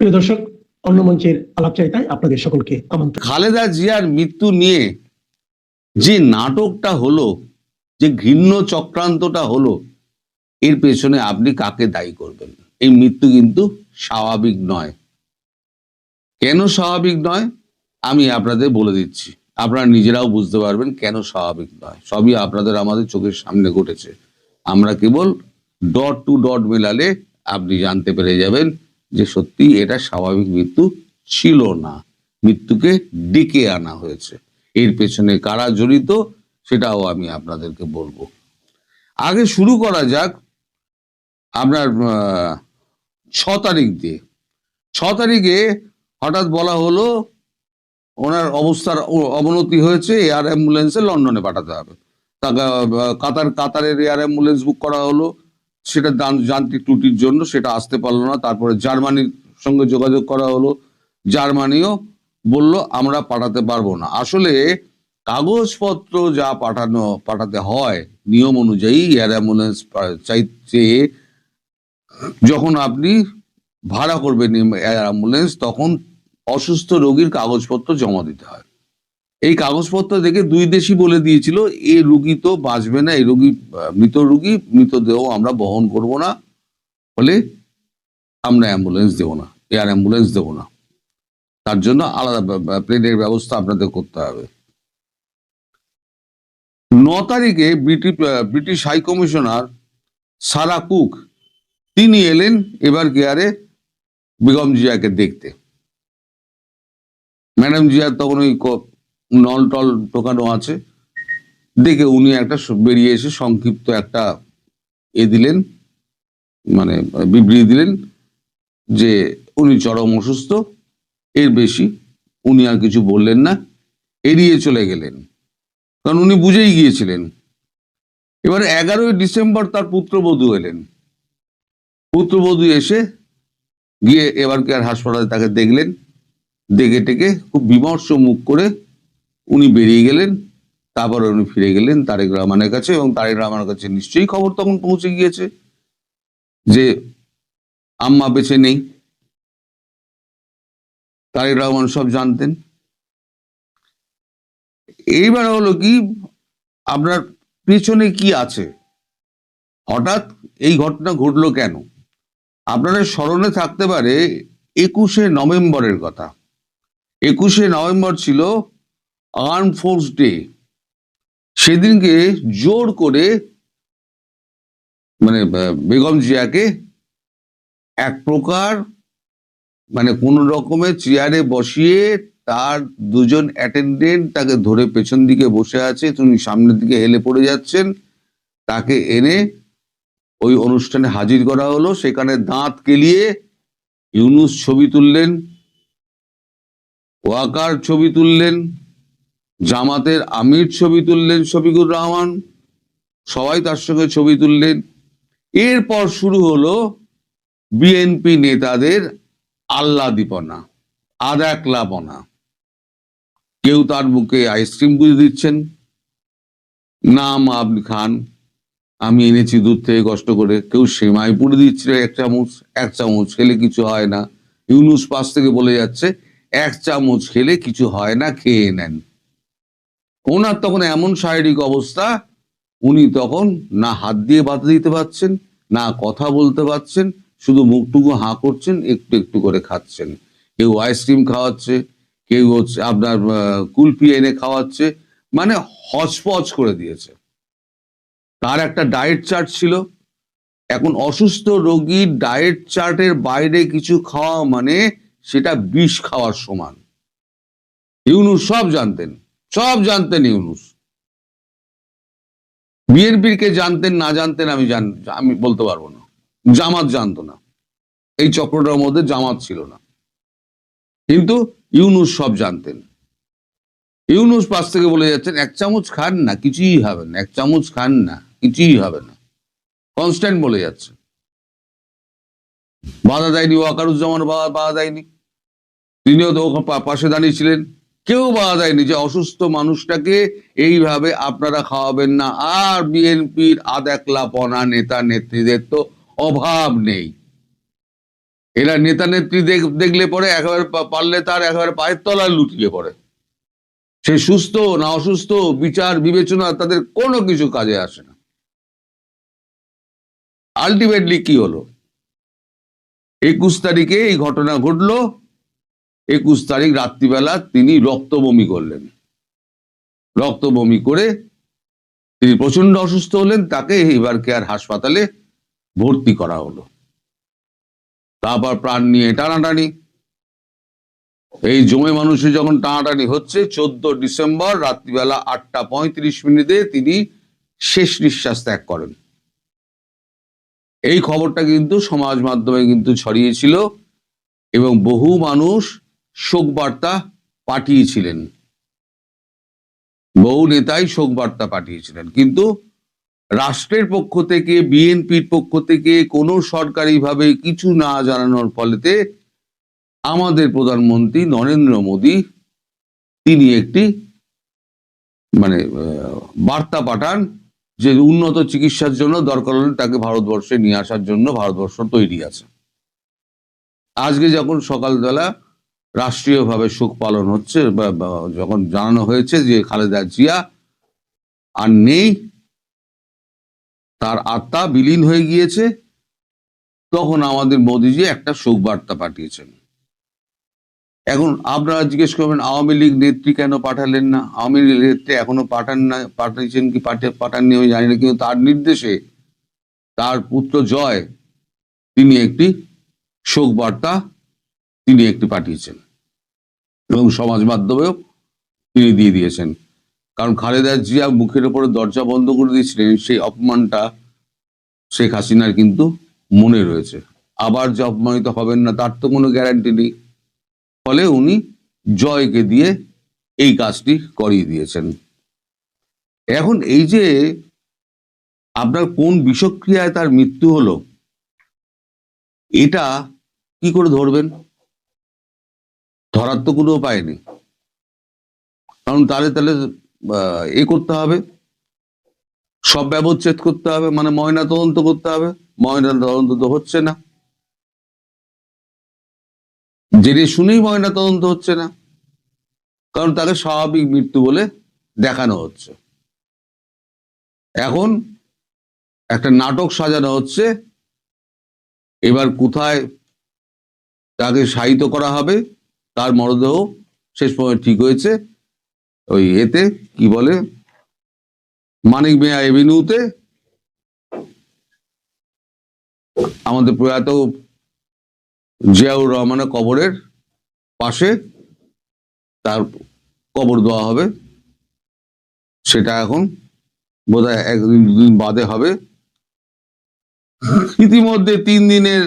প্রিয় দর্শক, অন্য মঞ্চের আলাপচারিতায় আপনাদের সকলকে আমন্ত্রণ। খালেদা জিয়ার মৃত্যু নিয়ে যে নাটকটা হলো, যে ঘৃণ্য চক্রান্তটা হলো, এর পেছনে আপনি কাকে দায়ী করবেন? এই মৃত্যু কিন্তু স্বাভাবিক নয়। কেন স্বাভাবিক নয়? আমি আপনাদের বলে দিচ্ছি। আপনারা নিজেরাও বুঝতে পারবেন কেন স্বাভাবিক নয়। সবই আপনাদের আমাদের চোখের সামনে ঘটেছে। আমরা কেবল ডট টু ডট মেলালে আপনি জানতে পেরে যাবেন যে সত্যি এটা স্বাভাবিক মৃত্যু ছিল না। মৃত্যুকে ডেকে আনা হয়েছে। এর পেছনে কারা জড়িত সেটাও আমি আপনাদেরকে বলব। আগে শুরু করা যাক আপনার ছ তারিখ দিয়ে। ছ তারিখে হঠাৎ বলা হলো ওনার অবস্থার অবনতি হয়েছে, এয়ার অ্যাম্বুলেন্সে লন্ডনে পাঠাতে হবে। কাতার, কাতারের এয়ার অ্যাম্বুলেন্স বুক করা হলো। সেটা যান- যান্ত্রিক ত্রুটির জন্য সেটা আসতে পারল না। তারপরে জার্মানির সঙ্গে যোগাযোগ করা হলো। জার্মানিও বলল, আমরা পাঠাতে পারব না। আসলে কাগজপত্র যা পাঠানো, পাঠাতে হয় নিয়ম অনুযায়ী এয়ার অ্যাম্বুলেন্স চাইছে যখন আপনি ভাড়া করবেন এয়ার অ্যাম্বুলেন্স, তখন অসুস্থ রোগীর কাগজপত্র জমা দিতে হয়। এই কাগজপত্র দেখে দুই দেশই বলে দিয়েছিল, এ রুগী তো বাঁচবে না, এই রুগী মৃত রুগী, মৃতদেহ আমরা বহন করব না, ফলে আমরা অ্যাম্বুলেন্স দেবো না এয়ার অ্যাম্বুলেন্স দেবো না। তার জন্য আলাদা প্লেনের ব্যবস্থা আপনাদের করতে হবে। ন তারিখে British British High Commissioner Sarah Cook, তিনি এলেন এবার কেয়ারে বেগম জিয়াকে দেখতে। ম্যাডাম জিয়া তখন ওই নল টল টোকানো আছে। দেখে উনি একটা বেরিয়ে এসে সংক্ষিপ্ত একটা এ দিলেন মানে বিবৃতি দিলেন যে উনি চরম অসুস্থ, এর বেশি উনি আর কিছু বললেন না, এড়িয়ে চলে গেলেন। কারণ উনি বুঝেই গিয়েছিলেন। এবার এগারোই ডিসেম্বর তার পুত্রবধূ এলেন। পুত্রবধূ এসে গিয়ে এবার কে আর হাসপাতালে তাকে দেখলেন, দেখে টেকে খুব বিমর্ষ মুখ করে উনি বেরিয়ে গেলেন, তারপরে উনি ফিরে গেলেন তারেক রহমানের কাছে এবং তারেক রহমানের কাছে নিশ্চয়ই খবর তখন পৌঁছে গিয়েছে যে আম্মা বেঁচে নেই। তারেক রহমান সব জানতেন। এইবার হলো কি, আপনার পেছনে কি আছে? হঠাৎ এই ঘটনা ঘটলো কেন? আপনাদের স্মরণে থাকতে পারে একুশে নভেম্বরের কথা। একুশে নভেম্বর ছিল আর্ম ফোর্স ডে সেদিনকে জোর করে মানে বেগম জিয়াকে এক প্রকার মানে কোন রকমের চেয়ারে বসিয়ে তার দুজন অ্যাটেন্ডেন্ট তাকে ধরে পেছন দিকে বসে আছে, তিনি সামনের দিকে হেলে পড়ে যাচ্ছেন। তাকে এনে ওই অনুষ্ঠানে হাজির করা হলো। সেখানে দাঁত কেলিয়ে ইউনুস ছবি তুললেন, ওয়াকার ছবি তুললেন জামাতের আমির ছবি তুললেন শফিকুর রহমান, সবাই তার সঙ্গে ছবি তুললেন। এরপর শুরু হলো বিএনপি নেতাদের আহ্লাদীপনা আদাকলাপনা কেউ তার মুখে আইসক্রিম পুজো দিচ্ছেন। নাম আপনি খান, আমি এনেছি দূর থেকে কষ্ট করে। কেউ সেমাই পুড়ে দিচ্ছিল এক চামচ এক চামচ খেলে কিছু হয় না। ইউনুস পাশ থেকে বলে যাচ্ছে, এক চামচ খেলে কিছু হয় না, খেয়ে নেন। ওনার তখন এমন শারীরিক অবস্থা, উনি তখন না হাত দিয়ে বাতা দিতে পারছেন, না কথা বলতে পারছেন, শুধু মুখটুকু হাঁ করছেন, একটু একটু করে খাচ্ছেন। কেউ আইসক্রিম খাওয়াচ্ছে, কেউ হচ্ছে আপনার কুলফি এনে খাওয়াচ্ছে মানে হচপচ করে দিয়েছে। তার একটা ডায়েট চার্ট ছিল, এখন অসুস্থ রোগীর ডায়েট চার্টের বাইরে কিছু খাওয়া মানে সেটা বিষ খাওয়ার সমান। ইউনু সব জানতেন। সব জানতেন ইউনুস। বিএনপির কে জানতেন, না জানতেন আমি জান, আমি বলতে পারব না। জামাত জানতো না। এই চক্রটার মধ্যে জামাত ছিল না। কিন্তু ইউনুস সব জানতেন। ইউনুস পাশ থেকে বলে যাচ্ছেন, এক চামচ খান না, কিছুই হবে না, এক চামচ খান না, কিছুই হবে না। কনস্ট্যান্ট বলে যাচ্ছে। বাধা দেয়নি ওয়াকারুজ্জামান, বাধা দেয়নি। তিনিও তো পাশে দাঁড়িয়েছিলেন কেউ বাধা দেয়নি যে অসুস্থ মানুষটাকে এইভাবে আপনারা খাওয়াবেন না। আর বিএনপির আদাকলাপনা নেতা নেত্রীদের তো অভাব নেই। এরা নেতা নেত্রী দেখলে পরে একেবারে পারলে তার একেবারে পায়ের তলায় লুটিয়ে পড়ে। সে সুস্থ না অসুস্থ, বিচার, বিবেচনা, তাদের কোনো কিছু কাজে আসে না। আলটিমেটলি কি হলো? একুশ তারিখে এই ঘটনা ঘটলো। একুশ তারিখ রাত্রিবেলা তিনি রক্ত বমি করলেন। রক্ত বমি করে তিনি প্রচণ্ড অসুস্থ হলেন, তাকে এবার কেয়ার হাসপাতালে ভর্তি করা হলো। তারপর প্রাণ নিয়ে টানাটানি। এই জমে মানুষের যখন টানাটানি হচ্ছে, চোদ্দ ডিসেম্বর রাত্রিবেলা আটটা পঁয়ত্রিশ মিনিটে তিনি শেষ নিঃশ্বাস ত্যাগ করেন। এই খবরটা কিন্তু সমাজ মাধ্যমে কিন্তু ছড়িয়েছিল এবং বহু মানুষ শোক বার্তা পাঠিয়েছিলেন। বহু নেতাই শোক বার্তা পাঠিয়েছিলেন। কিন্তু রাষ্ট্রের পক্ষ থেকে, বিএনপির পক্ষ থেকে কোনো সরকারিভাবে কিছু না জানানোর ফলেতে আমাদের প্রধানমন্ত্রী নরেন্দ্র মোদী তিনি একটি মানে বার্তা পাঠান যে উন্নত চিকিৎসার জন্য দরকার হলে তাকে ভারতবর্ষে নিয়ে আসার জন্য ভারতবর্ষ তৈরি আছে। আজকে যখন সকালবেলা রাষ্ট্রীয়ভাবে শোক পালন হচ্ছে যখন জানানো হয়েছে যে খালেদা জিয়া আর নেই, তার আত্মা বিলীন হয়ে গিয়েছে, তখন আমাদের মোদিজি একটা শোক বার্তা পাঠিয়েছেন। এখন আপনারা জিজ্ঞেস করবেন, আওয়ামী লীগ নেত্রী কেন পাঠালেন না? আওয়ামী লীগ নেত্রী এখনও পাঠান না, পাঠিয়েছেন কি পাঠিয়ে পাঠাননি আমি জানি না, কিন্তু তার নির্দেশে তার পুত্র জয়, তিনি একটি শোক বার্তা তিনি একটি পাঠিয়েছেন এবং সমাজ মাধ্যমেও তিনি দিয়ে দিয়েছেন। কারণ খালেদা জিয়া মুখের উপরে দরজা বন্ধ করে দিয়েছিলেন, সেই অপমানটা শেখ হাসিনার কিন্তু মনে রয়েছে। আবার যে অপমানিত হবেন না, তার তো কোনো গ্যারান্টি নেই। ফলে উনি জয়কে দিয়ে এই কাজটি করিয়ে দিয়েছেন। এখন এই যে আপনার কোন বিষক্রিয়ায় তার মৃত্যু হলো, এটা কি করে ধরবেন? ধরার তো কোনো উপায় নেই। কারণ তাহলে তাহলে এ করতে হবে। সব ব্যবচ্ছেদ করতে হবে। মানে ময়না তদন্ত করতে হবে। ময়না তদন্ত তো হচ্ছে না। জেনে শুনেই ময়না তদন্ত হচ্ছে না। কারণ তাকে স্বাভাবিক মৃত্যু বলে দেখানো হচ্ছে। এখন একটা নাটক সাজানো হচ্ছে। এবার কোথায় তাকে শায়িত করা হবে? তার মরদেহ শেষ পর্যন্ত ঠিক হয়েছে। ওই এতে কি বলে? মানিক মিয়া এভিনিউতে আমাদের প্রয়াত জিয়াউর রহমানের কবরের পাশে তার কবর দেওয়া হবে। সেটা এখন বোধহয় একদিন, দুদিন বাদে হবে। ইতিমধ্যে তিন দিনের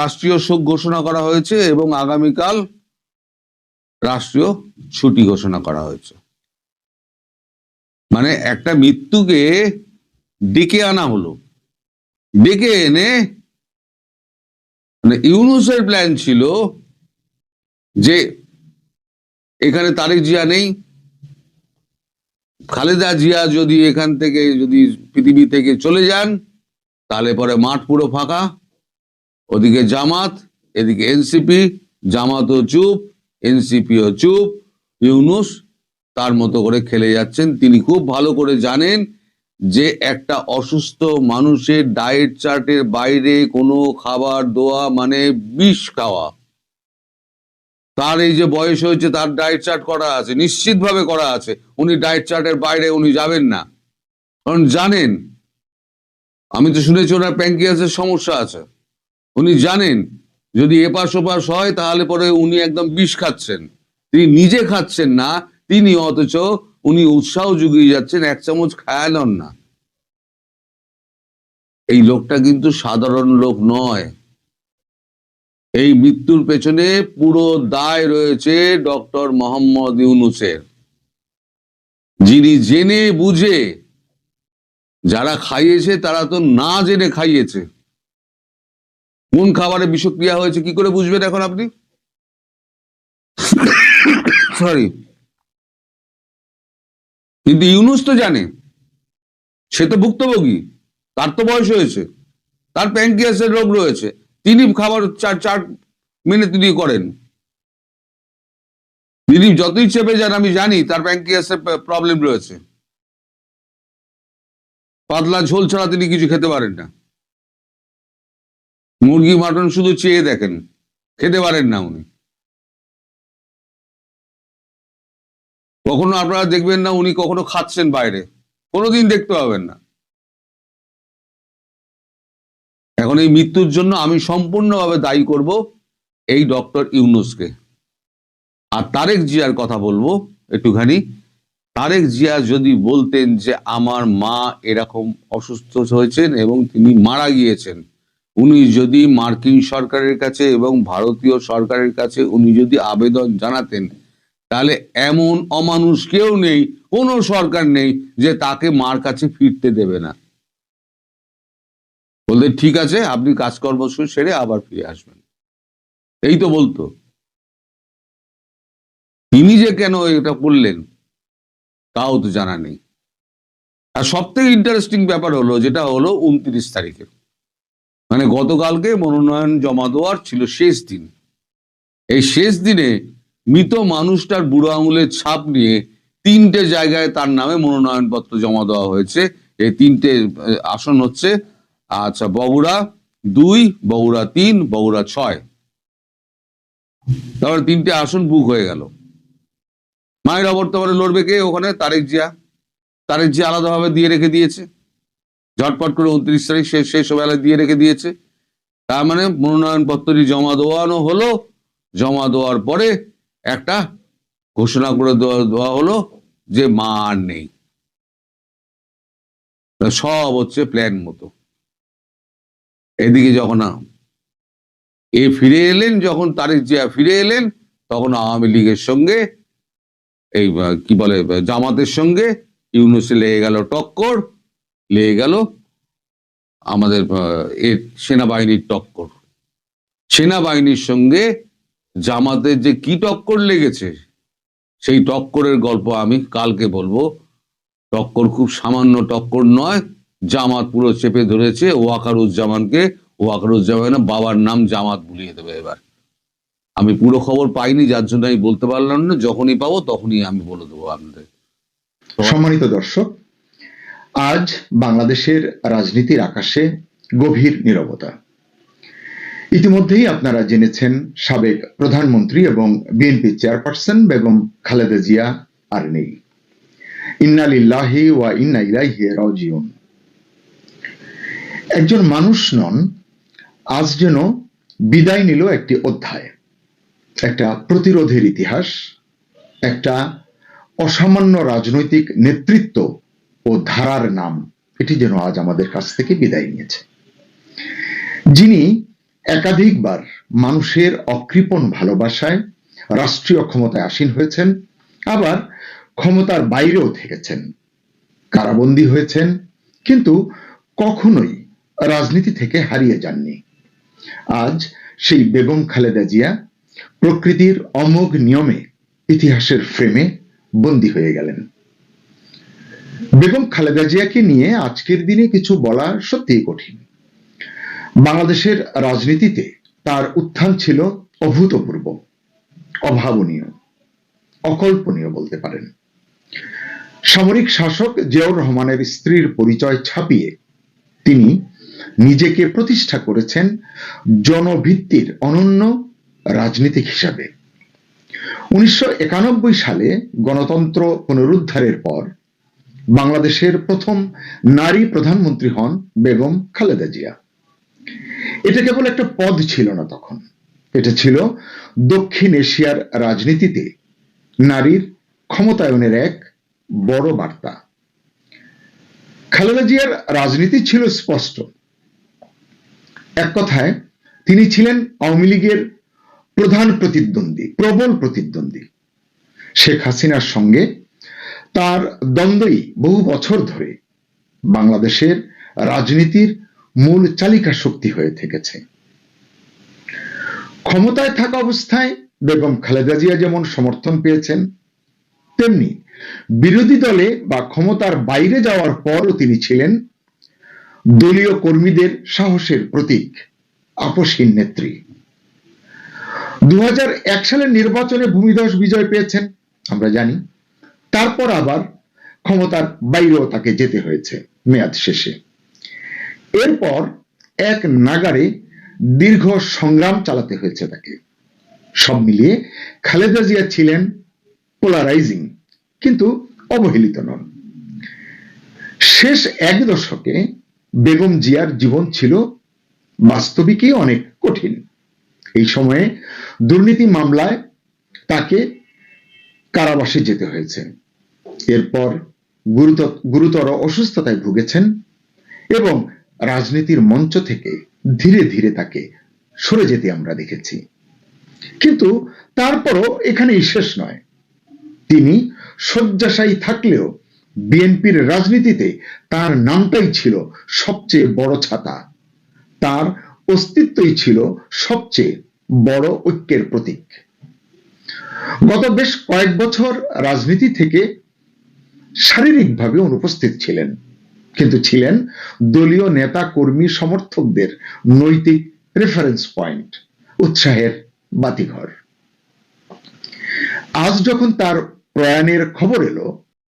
রাষ্ট্রীয় শোক ঘোষণা করা হয়েছে এবং আগামীকাল রাষ্ট্রীয় ছুটি ঘোষণা করা হয়েছে। মানে একটা মৃত্যুকে ডেকে আনা হলো। ডেকে এনে মানে ইউনুসের প্ল্যান ছিল যে এখানে তারেক জিয়া নেই, খালেদা জিয়া যদি এখান থেকে যদি পৃথিবী থেকে চলে যান, তাহলে পরে মাঠ পুরো ফাঁকা, ওদিকে জামাত, এদিকে এনসিপি, জামাতও চুপ এনসিপিও চুপ, ইউনুস তার মতো করে খেলে যাচ্ছেন। তিনি খুব ভালো করে জানেন যে একটা অসুস্থ মানুষের ডায়েট চার্টের বাইরে কোনো খাবার দেওয়া মানে বিষ খাওয়া। তার এই যে বয়স হয়েছে, তার ডায়েট চার্ট করা আছে, নিশ্চিতভাবে করা আছে। উনি ডায়েট চার্টের বাইরে, উনি যাবেন না। কারণ জানেন, আমি তো শুনেছি ওনার প্যাঙ্কিয়াসের সমস্যা আছে। উনি জানেন যদি এপাশ ওপাশ হয়, তাহলে পরে উনি একদম বিষ খাচ্ছেন। তিনি নিজে খাচ্ছেন না, তিনি অথচ উনি উৎসাহ জুগিয়ে যাচ্ছেন, এক চামচ খায়ালন না। এই লোকটা কিন্তু সাধারণ লোক নয়। এই মৃত্যুর পেছনে পুরো দায় রয়েছে ডক্টর মোহাম্মদ ইউনুসের। যিনি জেনে বুঝে যারা খাইয়েছে, তারা তো না জেনে খাইয়েছে। কোন খাবারে বিষক্রিয়া হয়েছে, কি করে বুঝবেন এখন আপনি? সরি কিন্তু ইউনুস তো জানে, সে তো ভুক্তভোগী, তার তো বয়স হয়েছে, তার প্যাঙ্কিয়াসের রোগ রয়েছে, তিনি খাবার চার চার মেনে তিনি করেন। দিলীপ যতই চেপে যান, আমি জানি তার প্যাঙ্কিয়াসের প্রবলেম রয়েছে। পাতলা ঝোল ছাড়া তিনি কিছু খেতে পারেন না। মুরগি মাটন শুধু চেয়ে দেখেন, খেতে পারেন না উনি। কখনো আপনারা দেখবেন না উনি কখনো খাচ্ছেন বাইরে, কোনোদিন দেখতে পাবেন না। এখন এই মৃত্যুর জন্য আমি সম্পূর্ণভাবে দায়ী করব এই ডক্টর ইউনুসকে। আর তারেক জিয়ার কথা বলব একটুখানি। তারেক জিয়া যদি বলতেন যে আমার মা এরকম অসুস্থ হয়েছেন এবং তিনি মারা গিয়েছেন উনি যদি মার্কিন সরকারের কাছে এবং ভারতীয় সরকারের কাছে উনি যদি আবেদন জানাতেন, তাহলে এমন অমানুষ কেউ নেই, কোনো সরকার নেই, যে তাকে মার কাছে ফিরতে দেবে না। বলতে ঠিক আছে, আপনি কাজকর্ম সেরে আবার ফিরে আসবেন। এই তো বলতো। তিনি যে কেন এটা করলেন, তাও তো জানা নেই। আর সব থেকে ইন্টারেস্টিং ব্যাপার হলো, যেটা হলো উনত্রিশ তারিখে মানে গতকালকে মনোনয়ন জমা দেওয়ার ছিল শেষ দিন। এই শেষ দিনে মৃত মানুষটার বুড়ো আঙুলের ছাপ নিয়ে তিনটে জায়গায় তার নামে মনোনয়নপত্র জমা দেওয়া হয়েছে। এই তিনটে আসন হচ্ছে আচ্ছা বগুড়া দুই, বগুড়া তিন, বগুড়া ছয়। তারপরে তিনটে আসন বুক হয়ে গেল। মায়ের অবর্তমানে লড়বে কে ওখানে? তারেক জিয়া। তারেক জিয়া আলাদাভাবে দিয়ে রেখে দিয়েছে। ঝটপট করে উনত্রিশ তারিখ শেষ শেষ বেলায় দিয়ে রেখে দিয়েছে। তার মানে মনোনয়ন পত্রটি জমা দেওয়ানো হলো। জমা দেওয়ার পরে একটা ঘোষণা করে দেওয়া হলো যে মা আর নেই। সব হচ্ছে প্ল্যান মতো। এদিকে যখন এ ফিরে এলেন, যখন তারেক জিয়া ফিরে এলেন, তখন আওয়ামী লীগের সঙ্গে এই, কি বলে, জামাতের সঙ্গে ইউনুসে লেগে গেল টক্কর। লেগে গেল। আমাদের এর সেনাবাহিনীর টক্কর। সেনাবাহিনীর সঙ্গে জামাতের যে কি টক্কর লেগেছে, সেই টক্করের গল্প আমি কালকে বলব। টক্কর খুব সামান্য টক্কর নয়, জামাত পুরো চেপে ধরেছে ওয়াকারুজ্জামানকে। ওয়াকারুজ্জামানের বাবার নাম জামাত বুলিয়ে দেবে এবার। আমি পুরো খবর পাইনি, যার জন্য আমি বলতে পারলাম না। যখনই পাবো তখনই আমি বলে দেবো আপনাদের। সম্মানিত দর্শক আজ বাংলাদেশের রাজনীতির আকাশে গভীর নীরবতা। ইতিমধ্যেই আপনারা জেনেছেন সাবেক প্রধানমন্ত্রী এবং বিএনপি চেয়ারপারসন বেগম খালেদা জিয়া আর নেই। ইন্না লিল্লাহি ওয়া ইন্না ইলাইহি রাজিউন। একজন মানুষ নন, আজ যেন বিদায় নিল একটি অধ্যায়। একটা প্রতিরোধের ইতিহাস, একটা অসামান্য রাজনৈতিক নেতৃত্ব ও ধারার নাম। এটি যেন আজ আমাদের কাছ থেকে বিদায় নিয়েছে। যিনি একাধিকবার মানুষের অকৃপণ ভালোবাসায় রাষ্ট্রীয় ক্ষমতায় আসীন হয়েছেন, আবার ক্ষমতার বাইরেও থেকেছেন। কারাবন্দী হয়েছেন, কিন্তু কখনোই রাজনীতি থেকে হারিয়ে যাননি। আজ সেই বেগম খালেদা জিয়া প্রকৃতির অমোঘ নিয়মে ইতিহাসের ফ্রেমে বন্দী হয়ে গেলেন। বেগম খালেদা জিয়াকে নিয়ে আজকের দিনে কিছু বলা সত্যিই কঠিন। বাংলাদেশের রাজনীতিতে তার উত্থান ছিল অভূতপূর্ব, অভাবনীয়, অকল্পনীয় বলতে পারেন। সামরিক শাসক জিয়াউর রহমানের স্ত্রীর পরিচয় ছাপিয়ে তিনি নিজেকে প্রতিষ্ঠা করেছেন জনভিত্তির অনন্য রাজনীতিক হিসাবে। উনিশশো একানব্বই সালে গণতন্ত্র পুনরুদ্ধারের পর বাংলাদেশের প্রথম নারী প্রধানমন্ত্রী হন বেগম খালেদা জিয়া। এটা কেবল একটা পদ ছিল না তখন। এটা ছিল দক্ষিণ এশিয়ার রাজনীতিতে নারীর ক্ষমতায়নের এক বড় বার্তা। খালেদা জিয়ার রাজনীতি ছিল স্পষ্ট। এক কথায়, তিনি ছিলেন আওয়ামী লীগের প্রধান প্রতিদ্বন্দ্বী, প্রবল প্রতিদ্বন্দ্বী। শেখ হাসিনার সঙ্গে তার দ্বন্দ্বই বহু বছর ধরে বাংলাদেশের রাজনীতির মূল চালিকা শক্তি হয়ে থেকেছে। ক্ষমতায় থাকা অবস্থায় বেগম খালেদা জিয়া যেমন সমর্থন পেয়েছেন, তেমনি বিরোধী দলে বা ক্ষমতার বাইরে যাওয়ার পরও তিনি ছিলেন দলীয় কর্মীদের সাহসের প্রতীক আপসহীন নেত্রী। দু হাজার এক সালের নির্বাচনে ভূমিধস বিজয় পেয়েছেন, আমরা জানি। তারপর আবার ক্ষমতার বাইরেও তাকে যেতে হয়েছে মেয়াদ শেষে। এরপর এক নাগারে দীর্ঘ সংগ্রাম চালাতে হয়েছে তাকে। সব মিলিয়ে খালেদা জিয়া ছিলেন পোলারাইজিং কিন্তু অবহেলিত নন। শেষ এক দশকে বেগম জিয়ার জীবন ছিল বাস্তবিকই অনেক কঠিন। এই সময়ে দুর্নীতি মামলায় তাকে কারাবাসে যেতে হয়েছে। এরপর গুরুতর অসুস্থতায় ভুগেছেন এবং রাজনীতির মঞ্চ থেকে ধীরে ধীরে তাকে সরে যেতে আমরা দেখেছি। কিন্তু তারপরও এখানেই শেষ নয়। তিনি শয্যাশায়ী থাকলেও বিএনপির রাজনীতিতে তার নামটাই ছিল সবচেয়ে বড় ছাতা। তার অস্তিত্বই ছিল সবচেয়ে বড় ঐক্যের প্রতীক। গত বেশ কয়েক বছর রাজনীতি থেকে শারীরিকভাবে অনুপস্থিত ছিলেন, কিন্তু ছিলেন দলীয় নেতা কর্মী সমর্থকদের নৈতিক রেফারেন্স পয়েন্ট উৎসাহের বাতিঘর। আজ যখন তার প্রয়াণের খবর এলো